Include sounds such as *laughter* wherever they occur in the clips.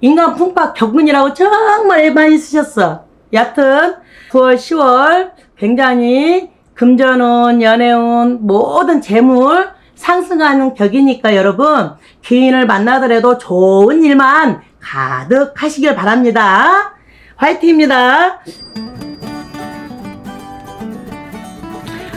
인간 풍파 격문이라고 정말 많이 쓰셨어. 여튼 9월, 10월 굉장히 금전운, 연애운, 모든 재물 상승하는 격이니까 여러분 귀인을 만나더라도 좋은 일만 가득 하시길 바랍니다. 화이팅입니다.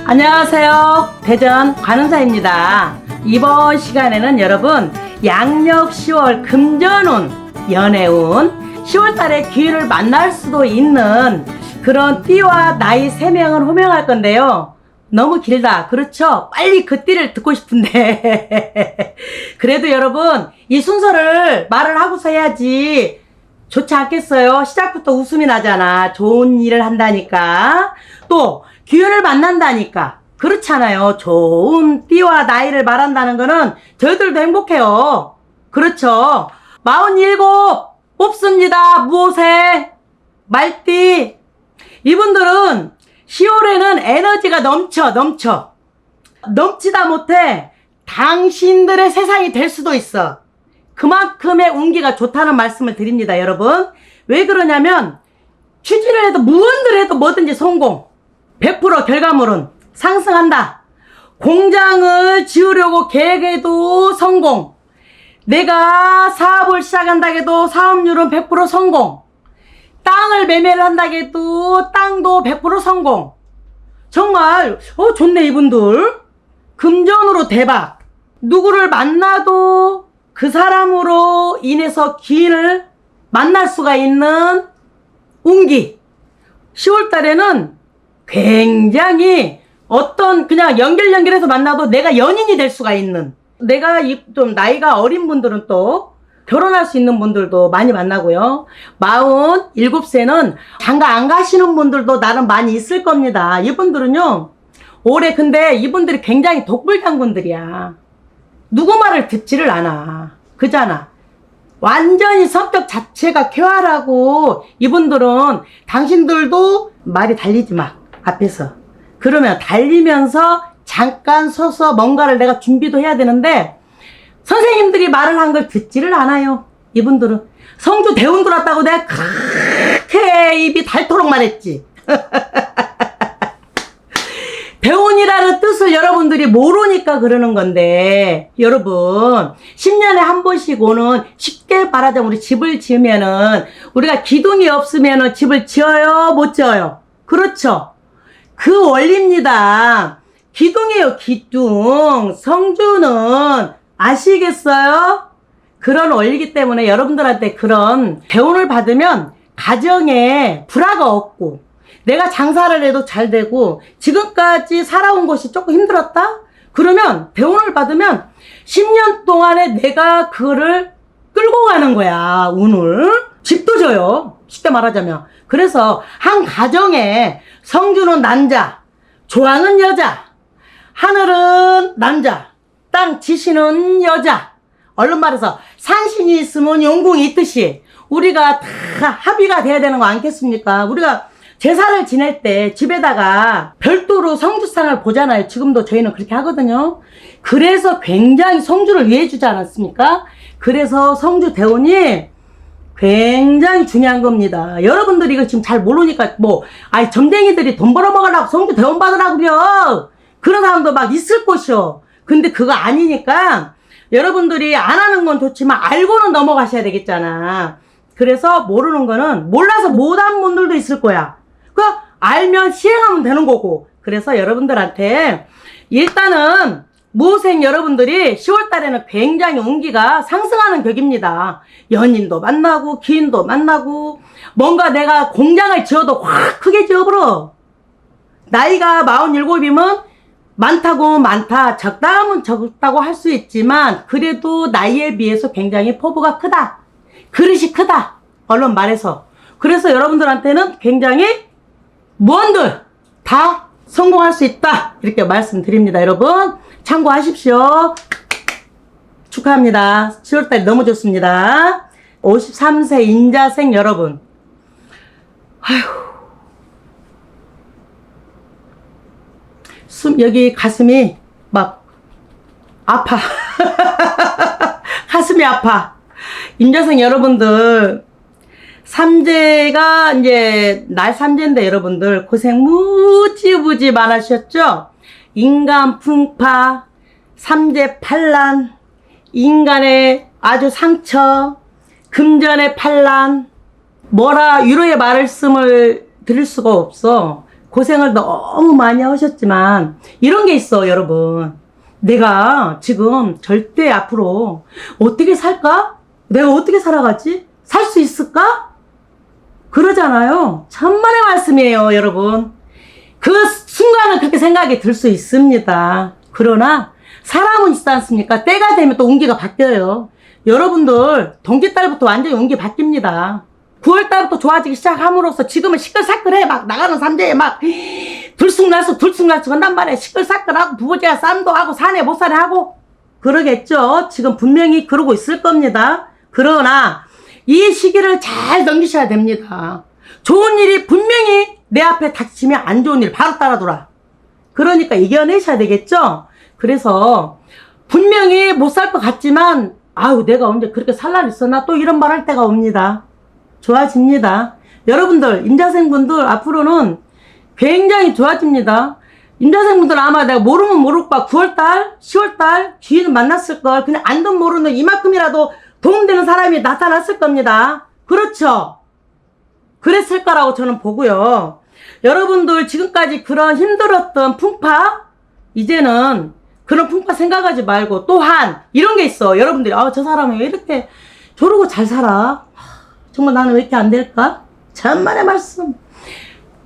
안녕하세요. 대전 관음사입니다. 이번 시간에는 여러분 양력 10월 금전운, 연애운, 10월 달에 기회를 만날 수도 있는 그런 띠와 나이 세명을 호명할 건데요. 너무 길다. 그렇죠? 빨리 그 띠를 듣고 싶은데. *laughs* 그래도 여러분, 이 순서를 말을 하고서 해야지 좋지 않겠어요? 시작부터 웃음이 나잖아. 좋은 일을 한다니까. 또, 기회를 만난다니까. 그렇잖아요. 좋은 띠와 나이를 말한다는 거는 저희들도 행복해요. 그렇죠. 47 뽑습니다. 무엇에? 말띠. 이분들은 10월에는 에너지가 넘쳐, 넘쳐. 넘치다 못해 당신들의 세상이 될 수도 있어. 그만큼의 운기가 좋다는 말씀을 드립니다, 여러분. 왜 그러냐면, 추진을 해도 무언들 해도 뭐든지 성공. 100% 결과물은 상승한다. 공장을 지으려고 계획해도 성공. 내가 사업을 시작한다 해도 사업률은 100% 성공. 땅을 매매를 한다 해도 땅도 100% 성공. 정말 어 좋네 이분들. 금전으로 대박. 누구를 만나도 그 사람으로 인해서 기인을 만날 수가 있는 운기. 10월 달에는 굉장히 어떤 그냥 연결 연결해서 만나도 내가 연인이 될 수가 있는 내가 이- 좀 나이가 어린 분들은 또 결혼할 수 있는 분들도 많이 만나고요. 마흔 일곱 세는 장가 안 가시는 분들도 나름 많이 있을 겁니다. 이분들은요. 올해 근데 이분들이 굉장히 독불장군들이야. 누구 말을 듣지를 않아. 그잖아. 완전히 성격 자체가 쾌활하고 이분들은 당신들도 말이 달리지 마. 앞에서. 그러면 달리면서 잠깐 서서 뭔가를 내가 준비도 해야 되는데 선생님들이 말을 한 걸 듣지를 않아요. 이분들은. 성주 대운 들었다고 내가 그렇게 입이 닳도록 말했지. *laughs* 대운이라는 뜻을 여러분들이 모르니까 그러는 건데, 여러분, 10년에 한 번씩 오는 쉽게 말하자면 우리 집을 지으면은, 우리가 기둥이 없으면은 집을 지어요? 못 지어요? 그렇죠. 그 원리입니다. 기둥이에요, 기둥. 성주는 아시겠어요? 그런 원리기 때문에 여러분들한테 그런 대운을 받으면 가정에 불화가 없고 내가 장사를 해도 잘 되고 지금까지 살아온 것이 조금 힘들었다? 그러면 대운을 받으면 10년 동안에 내가 그거를 끌고 가는 거야, 운을. 집도 줘요. 쉽게 말하자면. 그래서 한 가정에 성주는 남자, 조항은 여자, 하늘은 남자, 땅 지시는 여자. 얼른 말해서 상신이 있으면 용궁이 있듯이 우리가 다 합의가 돼야 되는 거 아니겠습니까? 우리가 제사를 지낼 때 집에다가 별도로 성주상을 보잖아요. 지금도 저희는 그렇게 하거든요. 그래서 굉장히 성주를 위해 주지 않았습니까? 그래서 성주 대원이 굉장히 중요한 겁니다. 여러분들이 이거 지금 잘 모르니까 뭐, 아이, 점쟁이들이 돈 벌어먹으려고 성주 대원 받으라고 그려. 그런 사람도 막 있을 것이요. 근데 그거 아니니까 여러분들이 안 하는 건 좋지만 알고는 넘어가셔야 되겠잖아. 그래서 모르는 거는 몰라서 못한 분들도 있을 거야. 그 알면 시행하면 되는 거고. 그래서 여러분들한테 일단은 무생 여러분들이 10월 달에는 굉장히 운기가 상승하는 격입니다. 연인도 만나고 기인도 만나고 뭔가 내가 공장을 지어도 확 크게 지어버려. 나이가 47이면 많다고 많다, 적다면 적다고 할 수 있지만 그래도 나이에 비해서 굉장히 포부가 크다. 그릇이 크다. 얼른 말해서. 그래서 여러분들한테는 굉장히 무언들 다 성공할 수 있다. 이렇게 말씀드립니다, 여러분. 참고하십시오. 축하합니다. 10월달 너무 좋습니다. 53세 인자생 여러분. 숨, 여기 가슴이 막 아파. *laughs* 가슴이 아파. 임자생 여러분들, 삼재가 이제 날 삼재인데 여러분들 고생 무지무지 많으셨죠? 인간 풍파, 삼재 반란, 인간의 아주 상처, 금전의 반란, 뭐라 위로의 말씀을 드릴 수가 없어. 고생을 너무 많이 하셨지만 이런 게 있어, 여러분. 내가 지금 절대 앞으로 어떻게 살까? 내가 어떻게 살아가지? 살 수 있을까? 그러잖아요. 천만의 말씀이에요, 여러분. 그 순간은 그렇게 생각이 들 수 있습니다. 그러나 사람은 있지 않습니까? 때가 되면 또 운기가 바뀌어요. 여러분들 동기달부터 완전히 운기 바뀝니다. 9월달부터 좋아지기 시작함으로써 지금은 시끌사끌해. 막 나가는 삼재에 막 들쑥날쑥 들쑥날쑥 한단 말이야. 시끌사끌하고 부부지가 싸움도 하고 사내 못사내 하고. 그러겠죠? 지금 분명히 그러고 있을 겁니다. 그러나 이 시기를 잘 넘기셔야 됩니다. 좋은 일이 분명히 내 앞에 닥치면 안 좋은 일 바로 따라돌아. 그러니까 이겨내셔야 되겠죠? 그래서 분명히 못 살 것 같지만 아유 내가 언제 그렇게 살날 있었나? 또 이런 말 할 때가 옵니다 좋아집니다. 여러분들, 임자생분들 앞으로는 굉장히 좋아집니다. 임자생분들 아마 내가 모르면 모를 거야. 9월달, 10월달 기회는 만났을 걸. 그냥 안돈 모르는 이만큼이라도 도움되는 사람이 나타났을 겁니다. 그렇죠? 그랬을 거라고 저는 보고요. 여러분들 지금까지 그런 힘들었던 풍파, 이제는 그런 풍파 생각하지 말고 또한 이런 게 있어. 여러분들이, 아, 저 사람은 왜 이렇게 저러고 잘 살아? 정말 나는 왜 이렇게 안 될까? 천만의 말씀.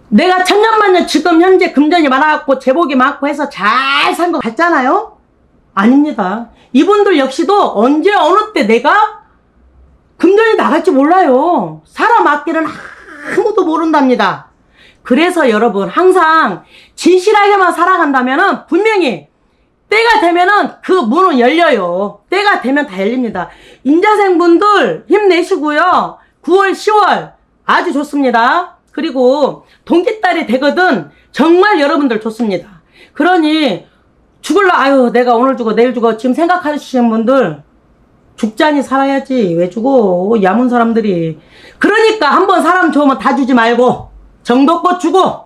내가 천년만년 지금 현재 금전이 많아갖고 제복이 많고 해서 잘 산 것 같잖아요? 아닙니다. 이분들 역시도 언제 어느 때 내가 금전이 나갈지 몰라요. 사람 앞길은 아무도 모른답니다. 그래서 여러분 항상 진실하게만 살아간다면은 분명히 때가 되면은 그 문은 열려요. 때가 되면 다 열립니다. 인자생분들 힘내시고요. 9월, 10월 아주 좋습니다. 그리고 동기달이 되거든 정말 여러분들 좋습니다. 그러니 죽을라 아유 내가 오늘 죽어 내일 죽어 지금 생각하시는 분들 죽자니 살아야지. 왜 죽어? 야문 사람들이. 그러니까 한번 사람 좋으면 다 주지 말고 정도껏 주고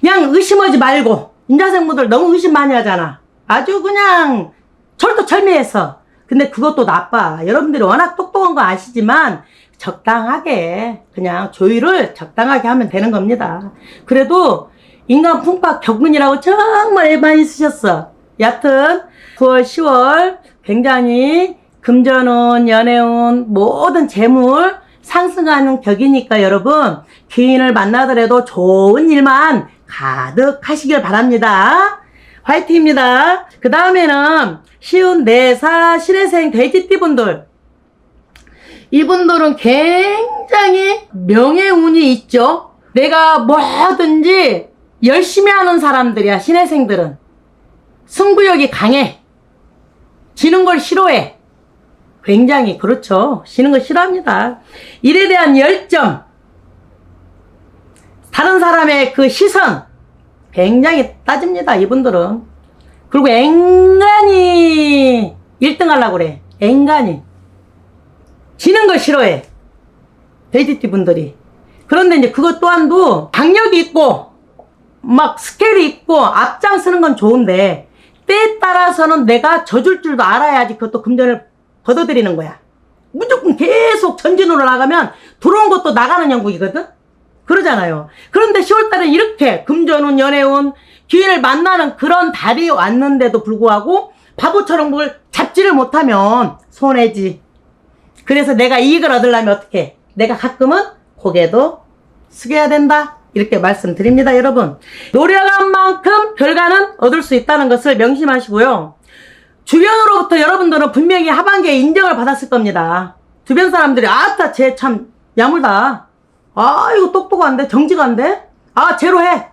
그냥 의심하지 말고. 인자생분들 너무 의심 많이 하잖아. 아주 그냥 철도철미해서. 근데 그것도 나빠. 여러분들이 워낙 똑똑한 거 아시지만 적당하게 그냥 조율을 적당하게 하면 되는 겁니다. 그래도 인간 풍파 격문이라고 정말 많이 쓰셨어. 여튼 9월, 10월 굉장히 금전운, 연애운, 모든 재물 상승하는 격이니까 여러분 귀인을 만나더라도 좋은 일만 가득 하시길 바랍니다. 화이팅입니다. 그 다음에는 쉬운 내사 신혜생 돼지띠분들 이분들은 굉장히 명예운이 있죠. 내가 뭐든지 열심히 하는 사람들이야, 신혜생들은. 승부욕이 강해. 지는 걸 싫어해. 굉장히, 그렇죠. 지는 걸 싫어합니다. 일에 대한 열정. 다른 사람의 그 시선. 굉장히 따집니다, 이분들은. 그리고 앵간히 1등 하려고 그래. 앵간히. 지는 걸 싫어해. 돼지띠 분들이. 그런데 이제 그것 또한도 강력이 있고, 막 스케일이 있고, 앞장서는 건 좋은데, 때에 따라서는 내가 져줄 줄도 알아야지 그것도 금전을 걷어들이는 거야. 무조건 계속 전진으로 나가면 들어온 것도 나가는 영국이거든? 그러잖아요. 그런데 10월달에 이렇게 금전운, 연애운, 기회를 만나는 그런 달이 왔는데도 불구하고 바보처럼 뭘 잡지를 못하면 손해지. 그래서 내가 이익을 얻으려면 어떻게? 내가 가끔은 고개도 숙여야 된다. 이렇게 말씀드립니다, 여러분. 노력한 만큼 결과는 얻을 수 있다는 것을 명심하시고요. 주변으로부터 여러분들은 분명히 하반기에 인정을 받았을 겁니다. 주변 사람들이, 아따, 쟤 참 야물다. 아, 이거 똑똑한데? 정직한데? 아, 쟤로 해.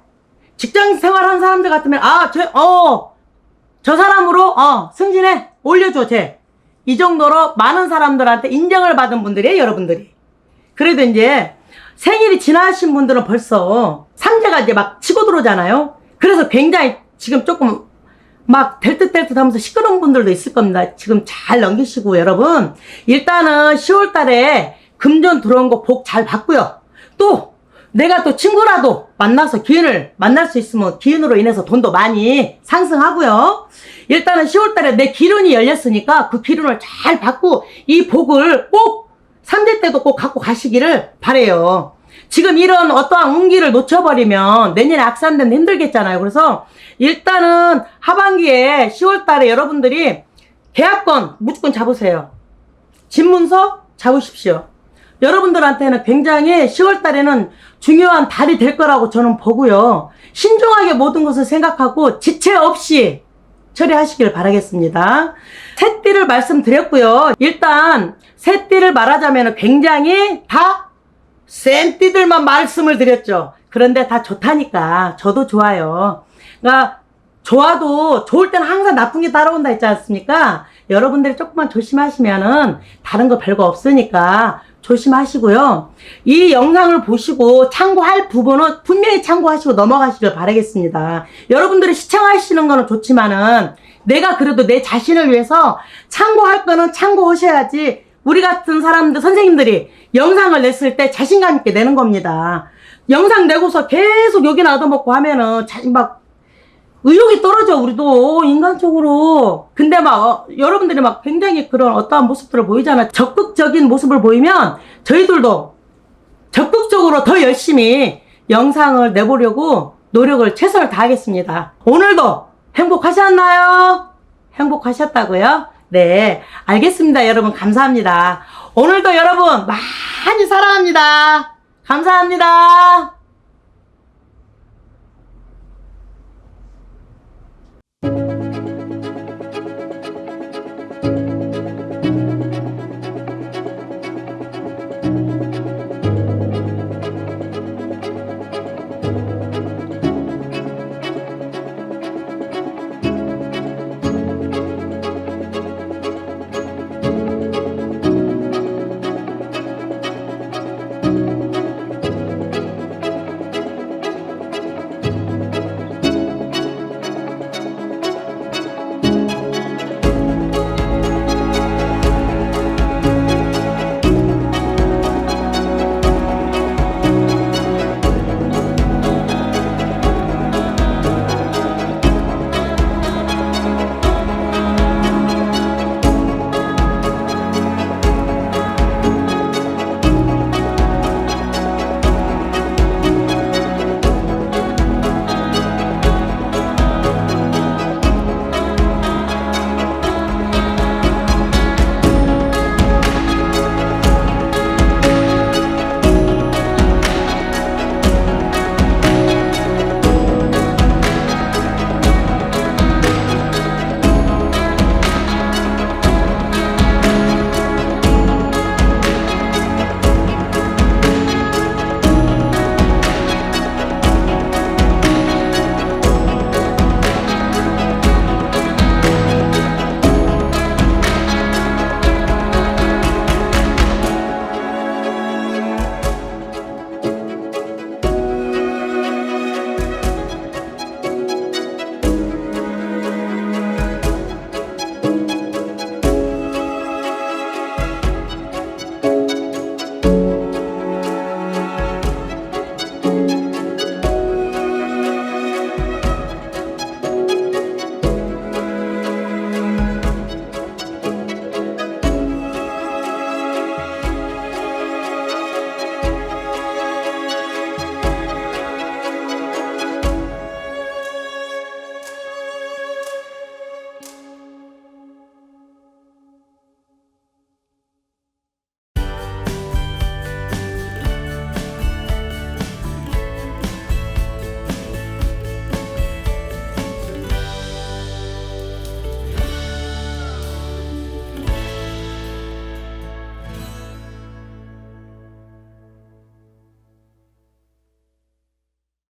직장 생활 한 사람들 같으면, 아, 쟤, 어, 저 사람으로, 어, 승진해. 올려줘, 쟤. 이 정도로 많은 사람들한테 인정을 받은 분들이에요, 여러분들이. 그래도 이제 생일이 지나신 분들은 벌써 삼재가 이제 막 치고 들어오잖아요. 그래서 굉장히 지금 조금 막 될 듯 될 듯 하면서 시끄러운 분들도 있을 겁니다. 지금 잘 넘기시고 여러분 일단은 10월 달에 금전 들어온 거 복 잘 받고요. 또 내가 또 친구라도 만나서 기운을 만날 수 있으면 기운으로 인해서 돈도 많이 상승하고요. 일단은 10월 달에 내 기운이 열렸으니까 그 기운을 잘 받고 이 복을 꼭 3대 때도 꼭 갖고 가시기를 바래요. 지금 이런 어떠한 운기를 놓쳐버리면 내년에 악산되면 힘들겠잖아요. 그래서 일단은 하반기에 10월 달에 여러분들이 계약권 무조건 잡으세요. 집문서 잡으십시오. 여러분들한테는 굉장히 10월 달에는 중요한 달이 될 거라고 저는 보고요. 신중하게 모든 것을 생각하고 지체 없이 처리하시길 바라겠습니다. 새띠를 말씀드렸고요. 일단 새띠를 말하자면 굉장히 다 센 띠들만 말씀을 드렸죠. 그런데 다 좋다니까 저도 좋아요. 그러니까 좋아도 좋을 때는 항상 나쁜 게 따라온다 했지 않습니까? 여러분들이 조금만 조심하시면은 다른 거 별거 없으니까 조심하시고요. 이 영상을 보시고 참고할 부분은 분명히 참고하시고 넘어가시길 바라겠습니다. 여러분들이 시청하시는 거는 좋지만은 내가 그래도 내 자신을 위해서 참고할 거는 참고하셔야지 우리 같은 사람들, 선생님들이 영상을 냈을 때 자신감 있게 내는 겁니다. 영상 내고서 계속 여기나 얻어먹고 하면은 자신 막 의욕이 떨어져 우리도 인간적으로 근데 막 어, 여러분들이 막 굉장히 그런 어떠한 모습들을 보이잖아 적극적인 모습을 보이면 저희들도 적극적으로 더 열심히 영상을 내보려고 노력을 최선을 다하겠습니다. 오늘도 행복하셨나요? 행복하셨다고요? 네 알겠습니다 여러분. 감사합니다. 오늘도 여러분 많이 사랑합니다. 감사합니다